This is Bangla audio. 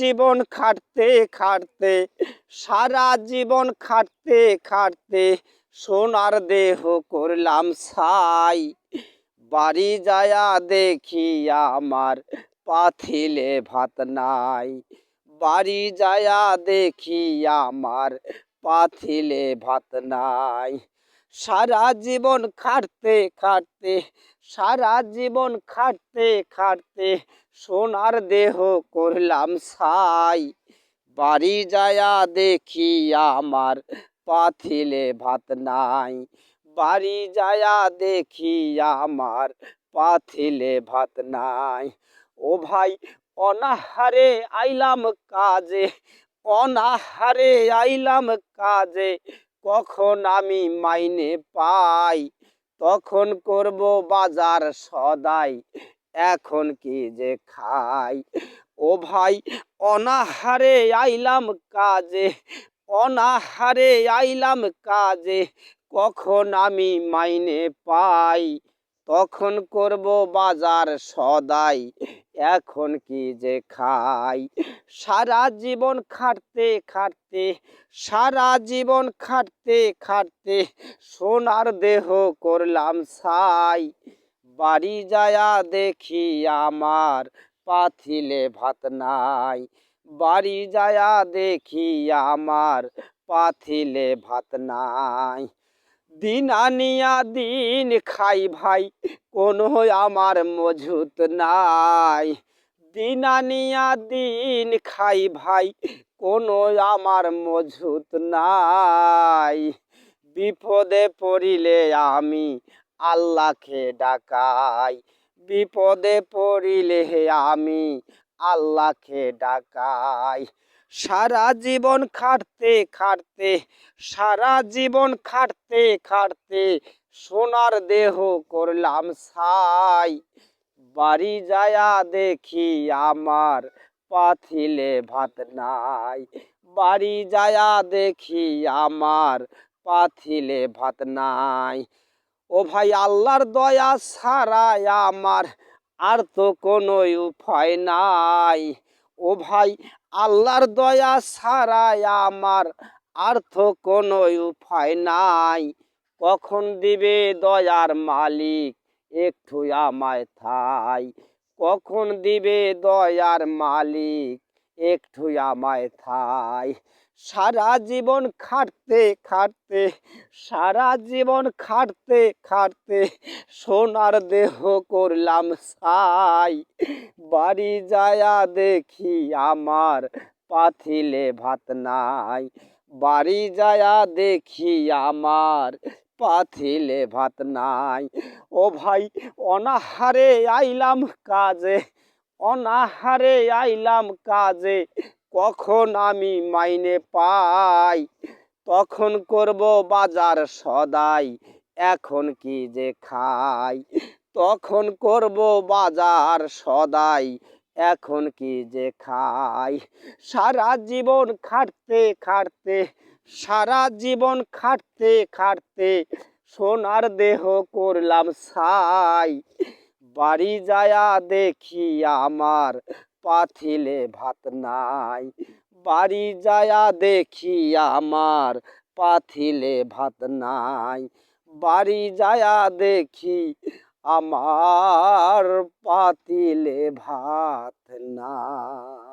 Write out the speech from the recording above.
জীবন খাটতে খাটতে, সারা জীবন খাটতে খাটতে সোনার দেহ করলাম ছাই। বাড়ি যায়া দেখি আমার পাথিলে ভাত নাই। বাড়ি যায়া দেখি আমার পাথিলে ভাত নাই। সারা জীবন খাটতে খাটতে, সারা জীবন খাটতে খাটতে সোনার দেহ করলাম সাই বাড়ি যায়া দেখি আমার পাথিলে ভাত নাই। বাড়ি যায়া দেখি আমার পাথিলে ভাত নাই। ও ভাই, অনাহারে আইলাম কাজে, অনাহারে আইলাম কাজে, কখন আমি মাইনে পাই? তখন করব বাজার সদাই। এখন কি যে খাই? ও ভাই, অনাহারে আইলাম কাজে, অনাহারে আইলাম কাজে, কখন আমি মাইনে পাই? তখন করব বাজার সদাই, এখন কি যে খাই? সারা জীবন খাটতে খাটতে, সারা জীবন খাটতে খাটতে, সোনার দেহ করলাম ছাই। বাড়ি যায়া দেখি আমার পাথিলে ভাত নাই। বাড়ি যায়া দেখি আমার পাথিলে ভাত নাই। দিন আনিয়া দিন খাই ভাই কোনো আমার মজুত নাই। দিন আনিয়া দিন খাই ভাই কোনো আমার মজুত নাই। বিপদে পড়িলে আমি আল্লাহকে ডাকাই। বিপদে পড়িলে আমি আল্লাহকে ডাকাই। সারা জীবন খাটতে খাটতে, সারা জীবন খাটতে খাটতে সোনার দেহ করলাম ছাই। বাড়ি যায়া দেখি আমার পাথিলে ভাত নাই। বাড়ি যায়া দেখি আমার পাথিলে ভাত নাই। ও ভাই, আল্লাহর দয়া ছাড়াই আমার আর তো কোনো উপায় নাই। ও ভাই, আল্লাহর দয়া ছাড়াই আমার আর তো কোনো উপায় নাই। কখন দিবে দয়ার মালিক একটু আমায় থাই কখন দিবে দয়ার মালিক একটু আমায় থাই। সারা জীবন খাটতে খাটতে, সারা জীবন খাটতে খাটতে সোনার দেহ করলাম সাই বাড়ি যায়া দেখি আমার পাথিলে ভাত নাই। বাড়ি যায়া দেখি আমার পাথিলে ভাত নাই। ও ভাই, অনাহারে আইলাম কাজে। অনাহারে আইলাম কাজে, কখন আমি মাইনে পাই? তখন করব বাজার সদাই, এখন কি যে খাই? তখন করব বাজার সদাই, এখন কি যে খাই? সারা জীবন খাটতে খাটতে, সারা জীবন খাটতে খাটতে, সোনার দেহ করলাম ছাই। বাড়ি যায়া দেখি আমার পাথিলে ভাত নাই। বাড়ি যায়া দেখি আমার পাথিলে ভাত নাই। বাড়ি যায়া দেখি আমার পাতিলে ভাত নাই।